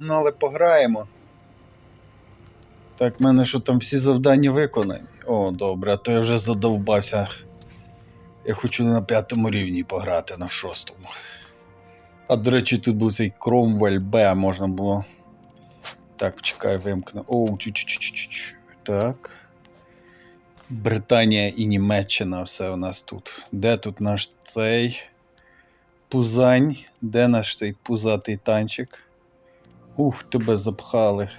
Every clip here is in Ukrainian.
Ну, але пограємо. Так, в мене що там всі завдання виконані. О, добре, а то я вже задовбався. Я хочу на п'ятому рівні пограти на шостому. А до речі, тут був цей Кромвель Б, можна було. Так, чекай, вимкну. Оу, чу-чу-чу-чу-чу. Так. Британія і Німеччина все у нас тут. Де тут наш цей пузань? Де наш цей пузатий танчик? Ух, тебе запхали.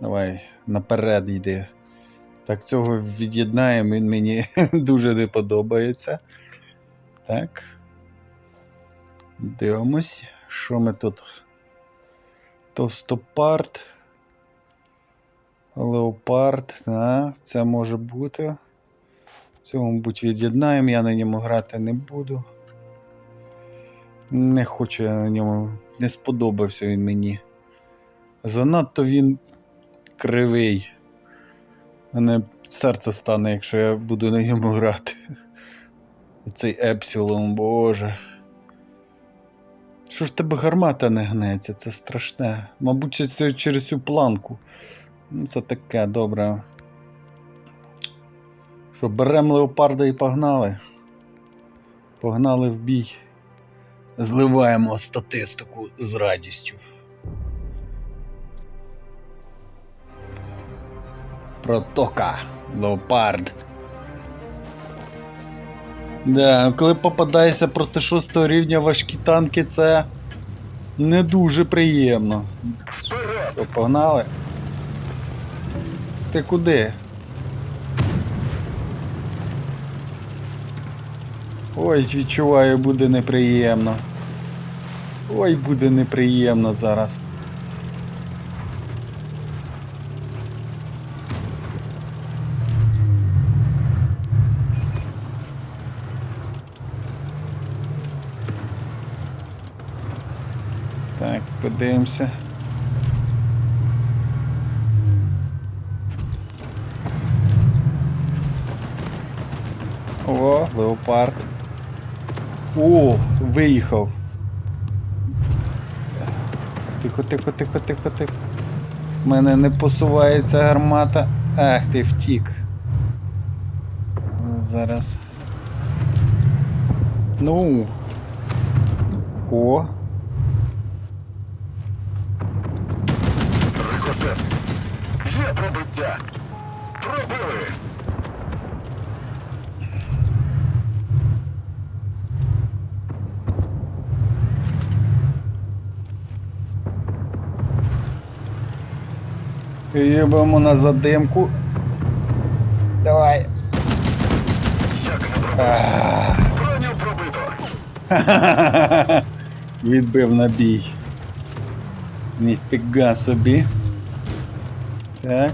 Давай, наперед йди. Так, цього від'єднаємо, він мені дуже не подобається. Так. Дивимось, що ми тут. Товстопард. Леопард, а, це може бути. Цього, мабуть, від'єднаємо, я на ньому грати не буду. Не хочу я на ньому. Не сподобався він мені. Занадто він кривий. Мене серце стане, якщо я буду на ньому грати. Цей Епсилон, боже. Що ж тебе гармата не гнеться? Це страшне. Мабуть, це через цю планку. Ну, це таке добре. Що, беремо леопарда і погнали. Погнали в бій. Зливаємо статистику з радістю. Протока. Леопард. Да, коли попадаєшся проти шостого рівня важкі танки, це не дуже приємно. Що, погнали? Ти куди? Ой, відчуваю, буде неприємно. Ой, буде неприємно зараз. Так, подивимося. О, леопард. О, виїхав. Тихо, тихо, тихо, тихо, тихо. У мене не посувається гармата. Ах, ти втік. Зараз. Ну. О. Рикошет. Є пробиття. Пробили. Їбемо на задимку. Давай. Як не. Броню пробито. Відбив на бій. Ніфіга собі. Так.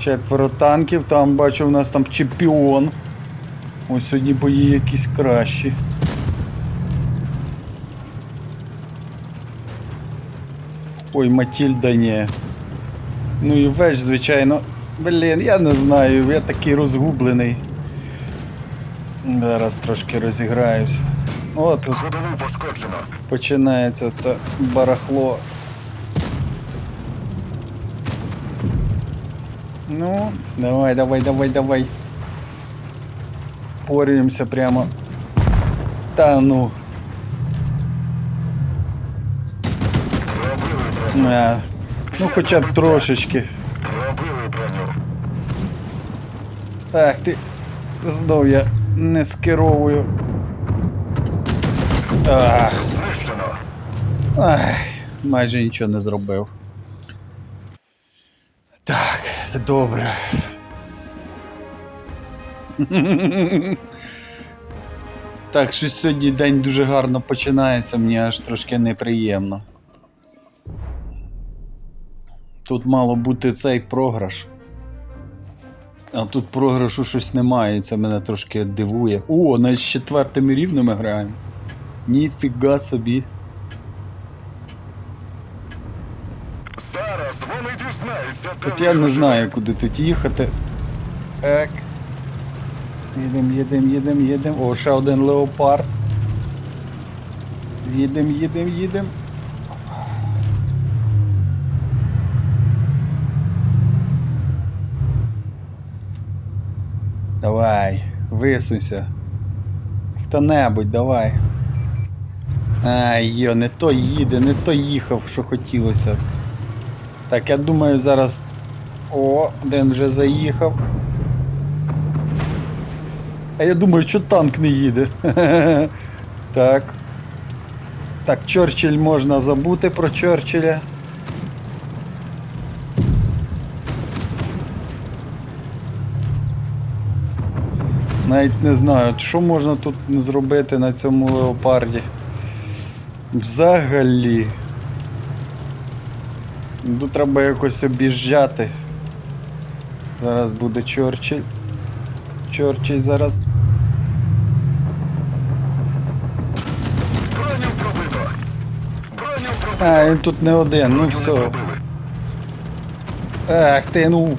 Четверо танків, там бачу, у нас там чемпіон. Ось сьогодні бої якісь кращі. Ой, Матільда ні. Ну і веж, звичайно. Блін, я не знаю, я такий розгублений. Зараз трошки розіграюся. О, тут Ходову пошкоджено. починається це барахло. Ну, давай, давай, давай, давай. Порюємося прямо. Та ну. А, ну хоча б трошечки. Ах ти. Знов я не скеровую. Ах. Ах, майже нічого не зробив. Так, це добре. Так, щось сьогодні день дуже гарно починається, мені аж трошки неприємно. Тут мало бути цей програш. А тут програшу щось немає, і це мене трошки дивує. О, навіть з четвертим рівнем ми граємо. Ніфіга собі. Зараз вони дізнаються. От я не знаю, куди тут їхати. Так. Їдем, їдем, їдем, їдем. О, ще один леопард. Їдем, їдем, їдем. Давай, висунься. Хто-небудь, давай. Ай, йо, не то їде, не то їхав, що хотілося. Так, я думаю, зараз. О, один вже заїхав. А я думаю, що танк не їде. Так. Так, Чорчилль можна забути про Чорчилля. Навіть не знаю, що можна тут зробити на цьому леопарді. Взагалі. Тут треба якось об'їжджати. Зараз буде Чорчилль. Чорчилль зараз. А, він тут не один, ну все. Ах ти ну.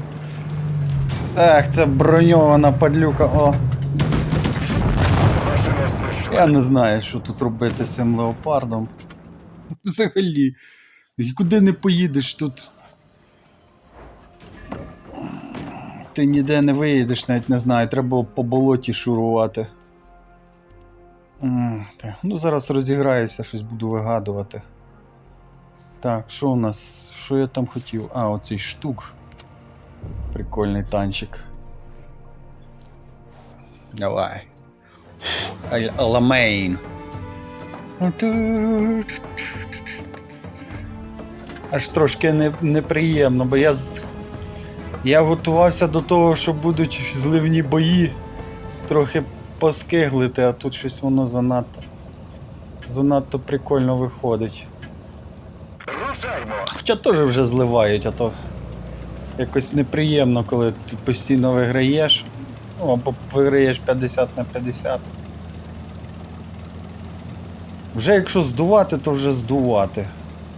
Ах, це броньована падлюка. О. я не знаю, що тут робити з цим леопардом. Взагалі. І Куди не поїдеш тут. Ти ніде не виїдеш, навіть не знаю, треба по болоті шурувати. Так, Ну, зараз розіграюся, щось буду вигадувати. Так, що у нас? Що я там хотів? А, оцей штук. Прикольний танчик. Давай. Аль- Аламейн. Аж трошки не, неприємно, бо я, я готувався до того, що будуть зливні бої. Трохи поскиглити, а тут щось воно занадто. Занадто прикольно виходить. Рушаймо. Хоча теж вже зливають, а то якось неприємно, коли ти постійно виграєш. Ну, або виграєш 50 на 50. Вже якщо здувати, то вже здувати.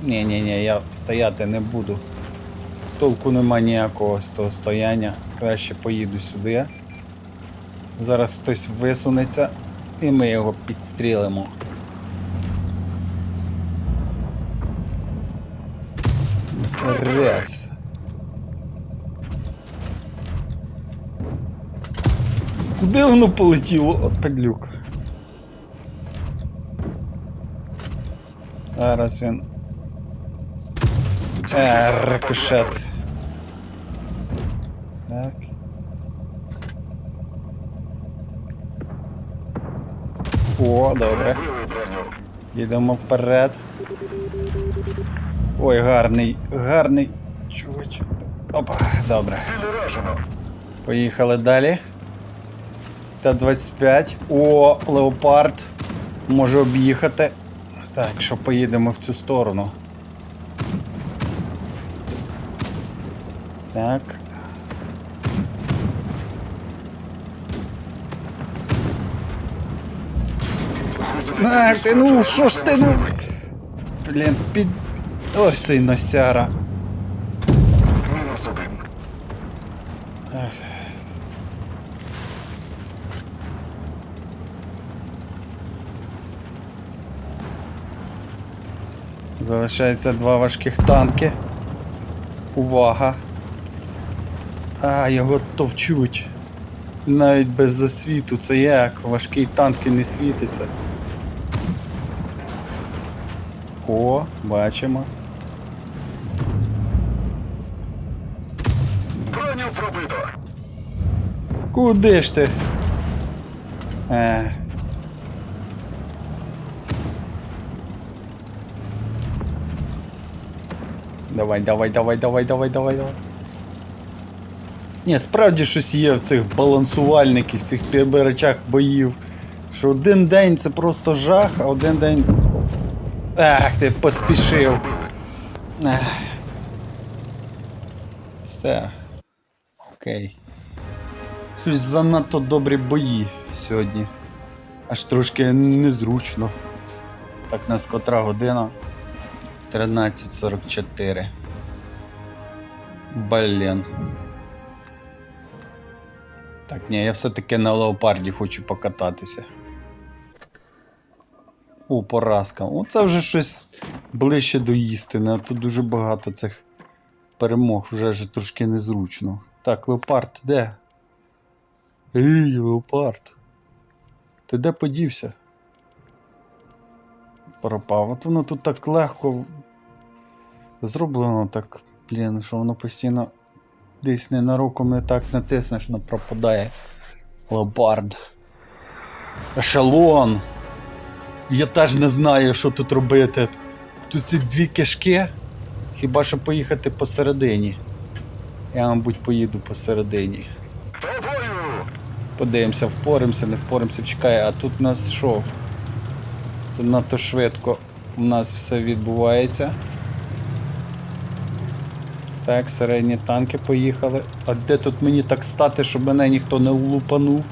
ні ні ні я стояти не буду. Толку нема ніякого з того стояння. Краще поїду сюди. Зараз хтось висунеться і ми його підстрілимо. Раз. Куди воно полетіло? От падлюк. Зараз він. Е, рикошет. Так. О, добре. Їдемо вперед. Ой, гарний, гарний. Чувачок. Опа, добре. Поїхали далі. Т-25. О, леопард. Може об'їхати. Так, що поїдемо в цю сторону. Так. Ах, ти ну, що ж ти ну? Блін, під. Ось цей носяра. Ах. Залишається два важких танки. Увага. А, його товчуть. Навіть без засвіту. Це як? Важкий танк і не світиться. О, бачимо. Броню пробито. Куди ж ти? Е. Давай, давай, давай, давай, давай, давай, давай. Ні, справді щось є в цих балансувальників, цих підбирачах боїв. Що один день це просто жах, а один день. Ах, ти поспішив. Ах. Все. Окей. Щось занадто добрі бої сьогодні. Аж трошки незручно. Так, нас котра година? 13.44. Блін. Так, ні, я все-таки на леопарді хочу покататися. О, поразка. Оце вже щось ближче до істини, а тут дуже багато цих перемог вже ж трошки незручно. Так, леопард де? Ей, леопард. Ти де подівся? Пропав. От воно тут так легко зроблено так, блін, що воно постійно десь ненароком не так натиснеш, воно пропадає. Леопард. Ешелон. Я теж не знаю, що тут робити. Тут ці дві кишки. Хіба що поїхати посередині. Я, мабуть, поїду посередині. Подивимося, впоримося, не впоримося, чекай, а тут нас що? Це надто швидко у нас все відбувається. Так, середні танки поїхали. А де тут мені так стати, щоб мене ніхто не влупанув?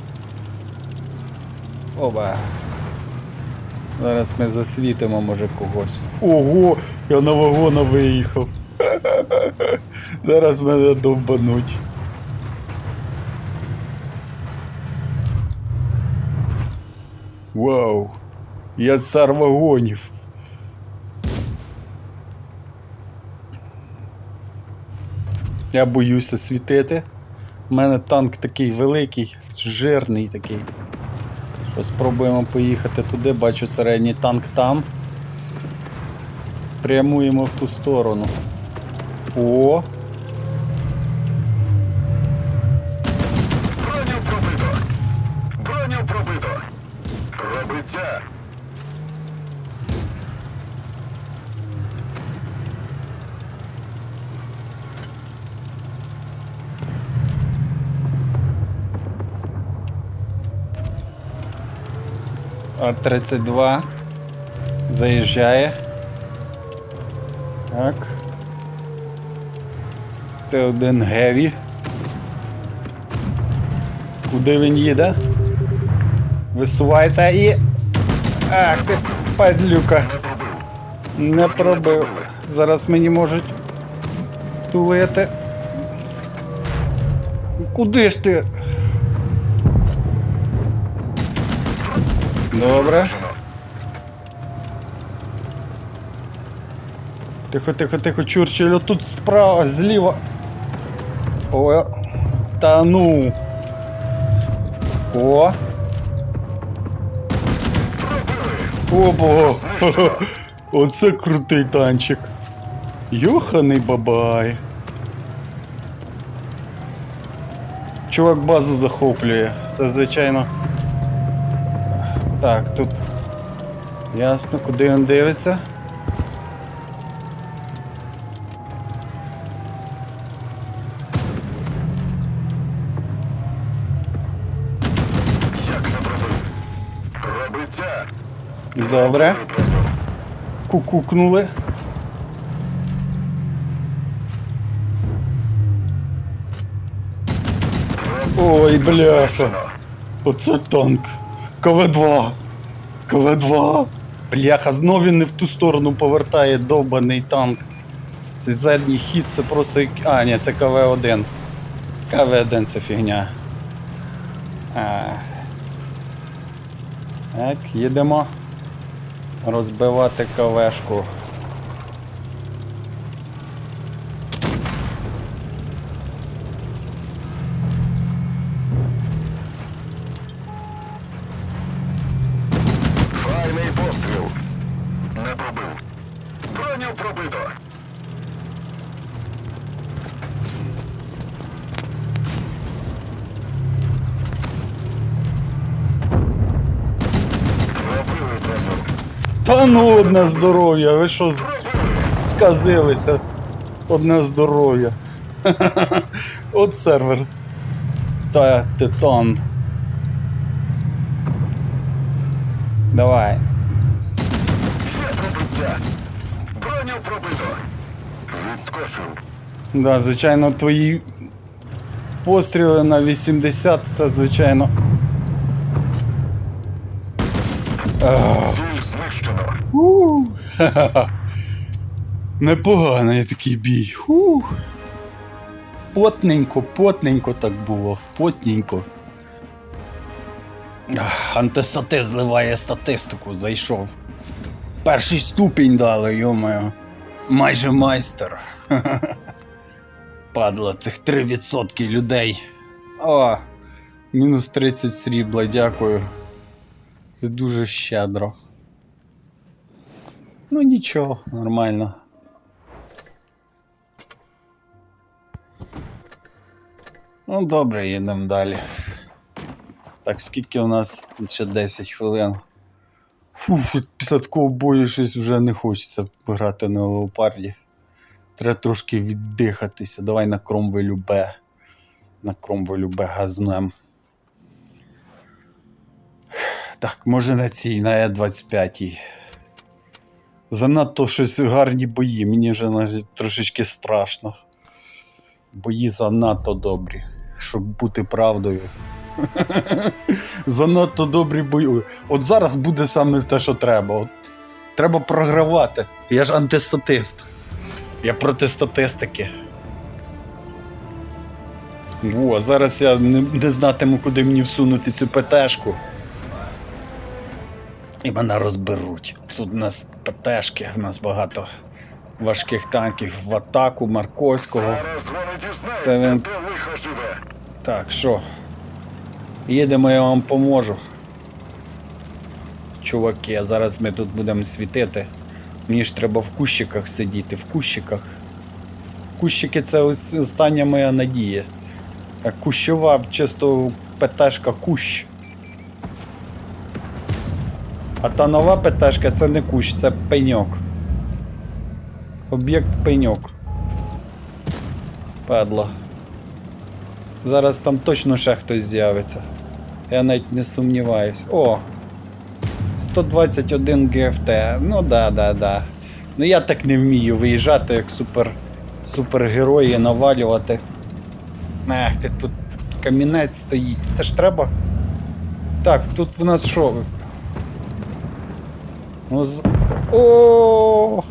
Оба. Зараз ми засвітимо, може, когось. Ого! Я на вагона виїхав. Зараз мене довбануть. Вау! Я цар вагонів. Я боюся світити. У мене танк такий великий, жирний такий. Що спробуємо поїхати туди, бачу середній танк там. Прямуємо в ту сторону. О! Броню пробито! Броню пробито! Пробиття! А-32 заїжджає. Так. Т1 Геві. Куди він їде? Висувається і. Ах ти падлюка. Не пробив! Зараз мені можуть втулити. Куди ж ти? Добре. Тихо, тихо, тихо, Чурчиль, тут справа, зліва. О, та ну. О. Опа. Оце крутий танчик. Йоханий бабай. Чувак базу захоплює. Це звичайно. Так, тут. Ясно, куди він дивиться. Добре. Кукукнули. Ой, бляха. Оце танк. КВ-2. КВ-2. Бляха, знов він не в ту сторону повертає довбаний танк. Цей задній хід це просто. А, ні, це КВ-1. КВ-1 це фігня. А. Так, їдемо розбивати КВшку. Та ну одне здоров'я, ви що сказилися? Одне здоров'я. От сервер. Та титан. Давай. Є пробиття! Броню пробито! Відскочив! Да, звичайно, твої постріли на 80 це звичайно. Ах. Непоганий такий бій. Фух. Потненько, потненько так було. Потненько. Антистати зливає статистику, зайшов. Перший ступінь дали, йомаю. Майже майстер. Падло цих 3% людей. О, Мінус 30 срібла, дякую. Це дуже щедро. Ну нічого, нормально. Ну, добре, їдемо далі. Так, скільки у нас ще 10 хвилин. Фу, після такого бою щось вже не хочеться грати на леопарді. Треба трошки віддихатися. Давай на кромвелю Б. На кромвелю Б газнем. Так, може на цій, на Е25. Занадто щось гарні бої, мені вже навіть трошечки страшно. Бої занадто добрі, щоб бути правдою. Занадто добрі бої. От зараз буде саме те, що треба. От, треба програвати. Я ж антистатист. Я проти статистики. Во, зараз я не, не знатиму, куди мені всунути цю ПТшку. І мене розберуть. Тут у нас ПТшки, у нас багато важких танків в атаку Марковського. Це він-. Так, що? Їдемо, я вам поможу. Чуваки, а зараз ми тут будемо світити. Мені ж треба в кущиках сидіти, в кущиках. Кущики це остання моя надія. А Кущова чисто ПТшка кущ. А та нова ПТшка це не кущ, це пеньок. Об'єкт пеньок. Падло. Зараз там точно ще хтось з'явиться. Я навіть не сумніваюсь. О! 121 ГФТ. Ну да, да, да. Ну я так не вмію виїжджати як супер, супергерої, навалювати. Ех, ти тут камінець стоїть. Це ж треба. Так, тут в нас що? Ну, з... О!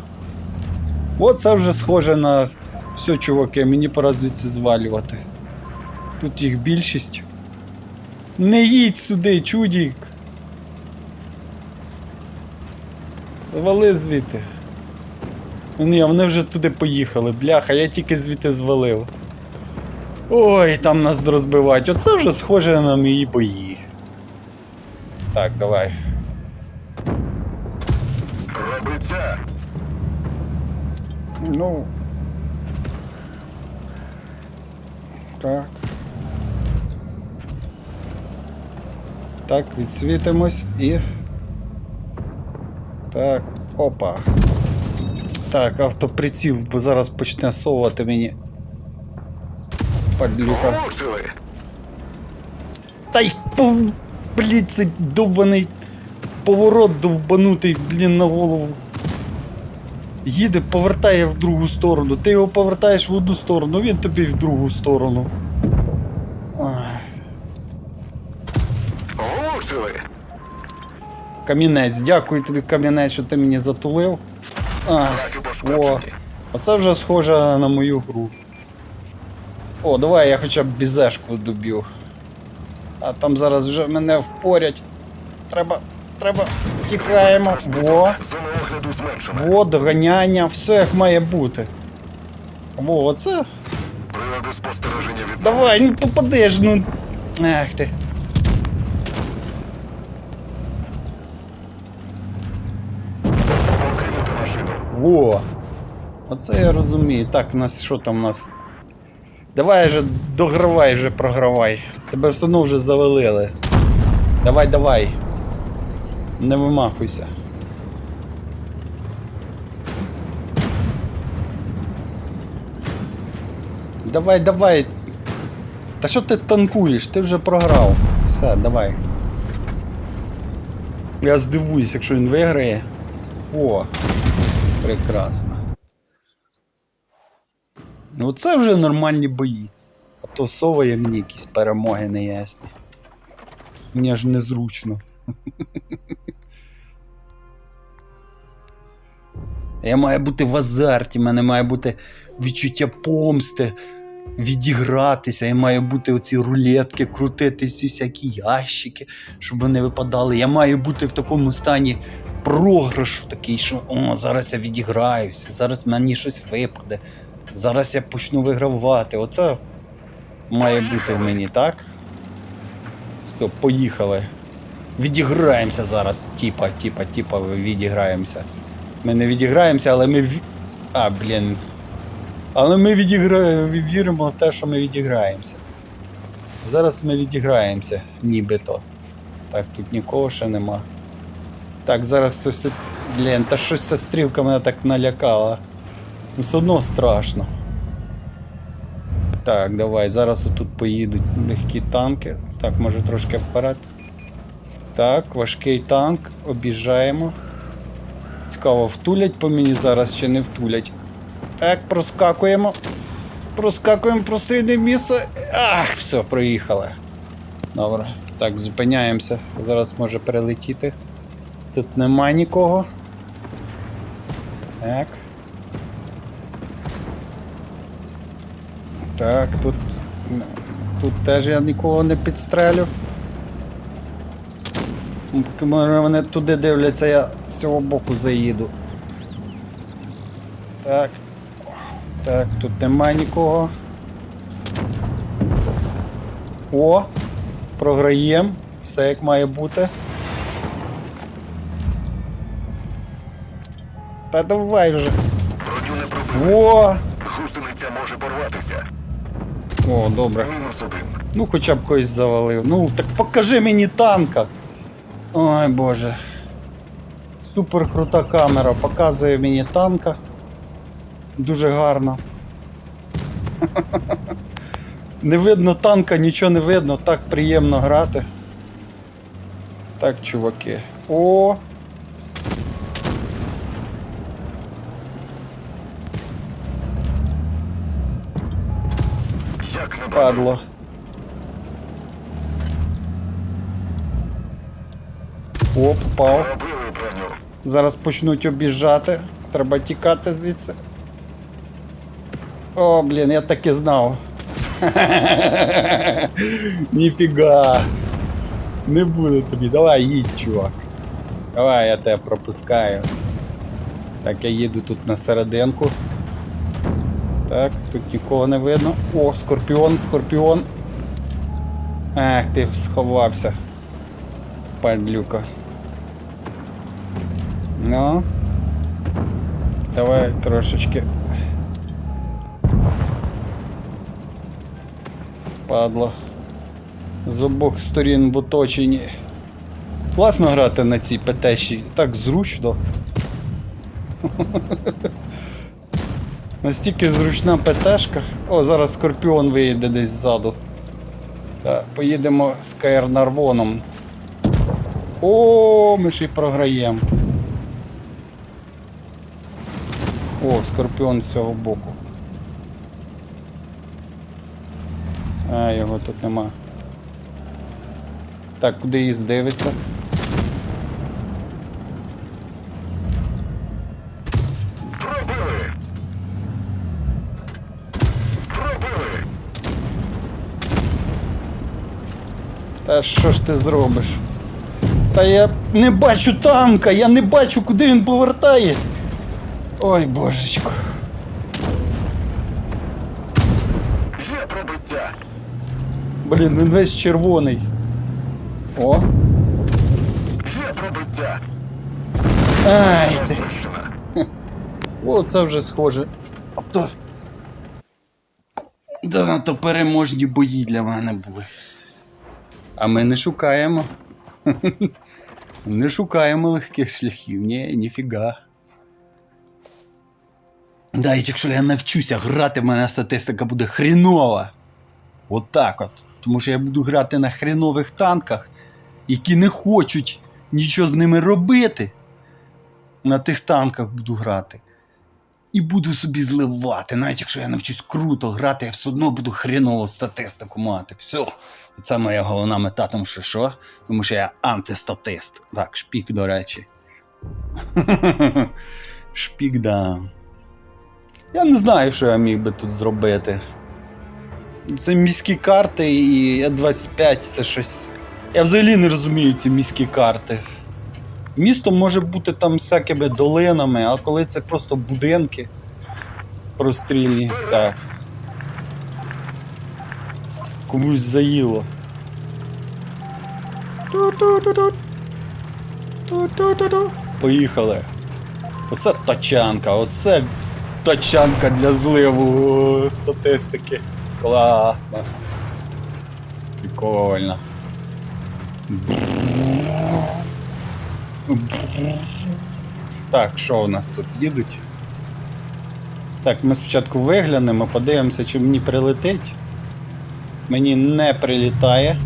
Оце вже схоже на. Все, чуваки, мені пора звідси звалювати. Тут їх більшість. Не їдь сюди, чудік. Вали звідти. Ну, Ні, вони вже туди поїхали, бляха, я тільки звідти звалив. Ой, там нас розбивають. Оце вже схоже на мої бої. Так, давай. Ну. Так. Так, відсвітимось і. Так, опа. Так, автоприціл, бо зараз почне совувати мені. Падлюка. Та й пов... Блін, цей довбаний поворот довбанутий, блін, на голову. Їде, повертає в другу сторону. Ти його повертаєш в одну сторону, він тобі в другу сторону. Влучили. Камінець, дякую тобі, камінець, що ти мені затулив. Ах, о, оце вже схоже на мою гру. О, давай я хоча б бізешку доб'ю. А там зараз вже мене впорять. Треба. Треба. Тікаємо. Во. Огляду зменшена. Во, доганяння, все як має бути. Во, оце. Прилади спостереження від Давай, ну попадеш, ну. Ах ти. покинути машину. Во. Оце я розумію. Так, у нас що там у нас? Давай вже догравай вже програвай. Тебе все одно вже завалили. Давай, давай. Не вимахуйся. Давай, давай. Та що ти танкуєш? Ти вже програв. Все, давай. Я здивуюсь, якщо він виграє. О, прекрасно. Ну це вже нормальні бої. А то соває мені якісь перемоги неясні. Мені аж незручно. Я маю бути в азарті, в мене має бути відчуття помсти, відігратися, я маю бути оці рулетки, крутити ці всякі ящики, щоб вони випадали. Я маю бути в такому стані програшу такий, що о, зараз я відіграюся, зараз мені щось випаде, зараз я почну вигравати. Оце має бути в мені, так? Все, поїхали. Відіграємося зараз. Тіпа, тіпа, тіпа, відіграємося. Ми не відіграємося, але ми. А, блін. Але ми відіграємо, віримо в те, що ми відіграємося. Зараз ми відіграємося, нібито. Так, тут нікого ще нема. Так, зараз хтось тут. Блін, та щось ця стрілка мене так налякала. Ну, Все одно страшно. Так, давай, зараз отут поїдуть легкі танки. Так, може трошки вперед. Так, важкий танк, об'їжджаємо. Цікаво, втулять по мені зараз чи не втулять. Так, проскакуємо. Проскакуємо прострільне місце. Ах, все, проїхали. Добре. Так, зупиняємося. Зараз може перелетіти. Тут нема нікого. Так. Так, тут. Тут теж я нікого не підстрелю. Може вони туди дивляться, я з цього боку заїду. Так. Так, тут нема нікого. О! Програєм. Все як має бути. Та давай вже. О! Гусениця може порватися. О, добре. Мінус один. Ну, хоча б когось завалив. Ну, так покажи мені танка. Ой боже. Супер крута камера. Показує мені танка. Дуже гарно. Не видно танка, нічого не видно, так приємно грати. Так, чуваки. О! Як Падло. О, попав. Зараз почнуть обіжати. Треба тікати звідси. О, блін, я так і знав. Ніфіга. Не буде тобі. Давай їдь, чувак. Давай, я тебе пропускаю. Так, я їду тут на серединку. Так, тут нікого не видно. О, скорпіон, скорпіон. Ах, ти сховався. Падлюка. Ну. Давай трошечки. Падло. З обох сторін в оточенні. Класно грати на цій ПТ-щі, так зручно. Настільки зручна ПТшка. О, зараз Скорпіон виїде десь ззаду. Так, поїдемо з КР Нарвоном. О, ми ще й програємо. О, Скорпіон з цього боку. А, його тут нема. Так, куди їсть дивиться? Пробили. Пробили. Та що ж ти зробиш? Та я не бачу танка, я не бачу, куди він повертає. Ой, божечко. Є пробиття. Блін, він весь червоний. О. Є пробиття. Ай, ти. О, це вже схоже. А то. Да, то переможні бої для мене були. А ми не шукаємо. Не шукаємо легких шляхів. Ні, ніфіга. Да, і якщо я навчуся грати, в мене статистика буде хрінова. Отак от. Тому що я буду грати на хрінових танках, які не хочуть нічого з ними робити. На тих танках буду грати. І буду собі зливати. Навіть якщо я навчусь круто грати, я все одно буду хренову статистику мати. Все. Це моя головна мета, тому що що? Тому що я антистатист. Так, шпік, до речі. Шпік, да. Я не знаю, що я міг би тут зробити. Це міські карти і Е25 це щось. Я взагалі не розумію ці міські карти. Місто може бути там всякими долинами, а коли це просто будинки прострільні, так. Комусь заїло. Поїхали. Оце тачанка, оце тачанка для зливу статистики. Класно. Прикольно. Так, що у нас тут їдуть? Так, ми спочатку виглянемо, подивимося, чи мені прилетить. Мені не прилітає.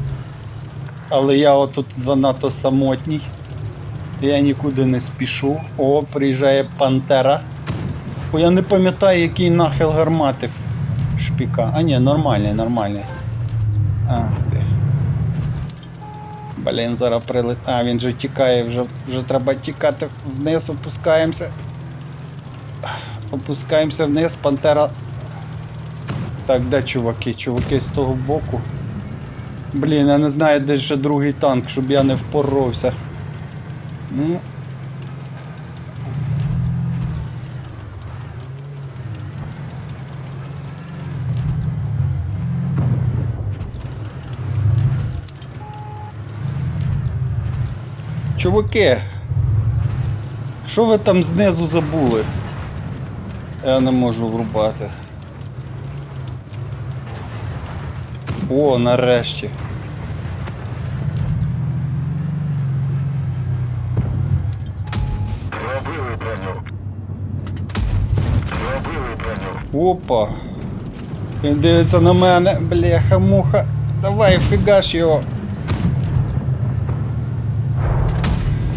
Але я отут занадто самотній. Я нікуди не спішу. О, приїжджає Пантера. О, я не пам'ятаю, який нахил гармати в шпіка. А ні, нормальний, нормальний. А, ти. Блін, зараз прилет. А, він же тікає, вже, вже треба тікати вниз, опускаємося. Опускаємося вниз, пантера. Так, де чуваки? Чуваки з того боку. Блін, я не знаю, де ще другий танк, щоб я не впоровся. Ну. Чуваки, що ви там знизу забули? Я не можу врубати. О, нарешті. Пробили броню. Пробили броню. Опа. Він дивиться на мене, бляха-муха. Давай, фігаш його.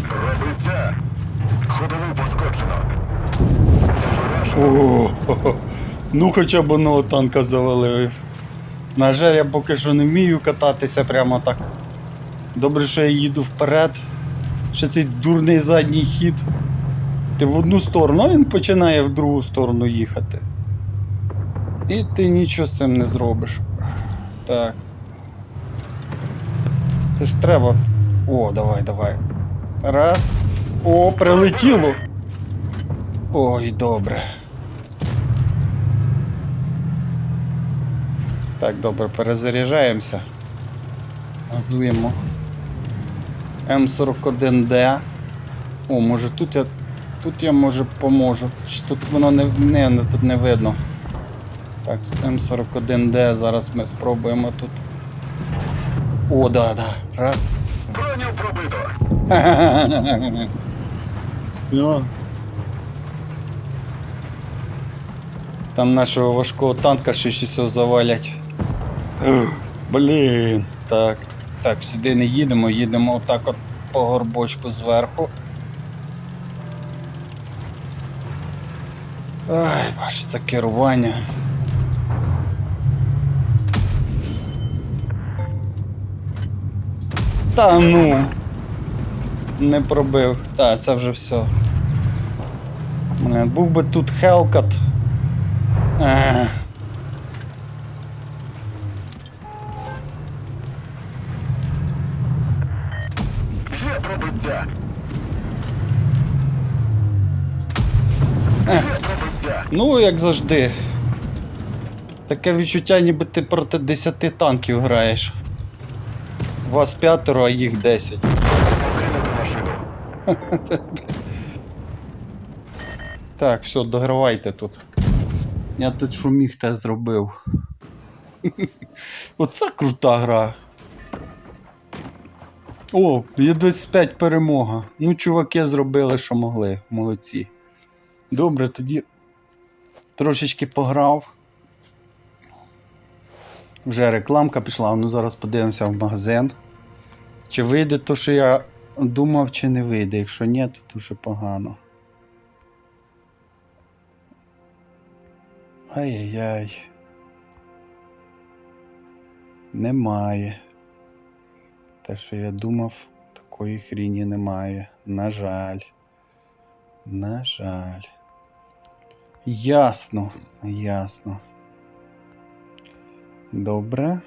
Пробиття. Ходову пошкоджено. Це враження. О, ну хоча б одного танка завалив. На жаль, я поки що не вмію кататися прямо так. Добре, що я їду вперед. Ще цей дурний задній хід. Ти в одну сторону, а він починає в другу сторону їхати. І ти нічого з цим не зробиш. Так. Це ж треба. О, давай, давай. Раз. О, прилетіло. Ой, добре. Так, добре, перезаряджаємося. Газуємо. М41Д. О, може тут я. Тут я може поможу. Чи тут воно не. Не, тут не видно. Так, М41Д зараз ми спробуємо тут. О, да, да. Раз. Броню пробито. Все. Там нашого важкого танка ще щось завалять. Блін. Так. Так, сюди не їдемо, їдемо отак от по горбочку зверху. Ай, боже, це керування. Та ну. Не пробив. Так, це вже все. Блін, був би тут Хелкат. Ех. Ну, як завжди. Таке відчуття, ніби ти проти 10 танків граєш. Вас п'ятеро, а їх 10. Так, все, догравайте тут. Я тут що міг те зробив. Оце крута гра. О, є 25 перемога. Ну, чуваки зробили, що могли. Молодці. Добре, тоді трошечки пограв. Вже рекламка пішла, ну зараз подивимося в магазин. Чи вийде то, що я думав, чи не вийде. Якщо ні, то дуже погано. Ай-яй-яй. Немає. Те, що я думав, такої хріні немає. На жаль. На жаль. Ясно, ясно. Добре.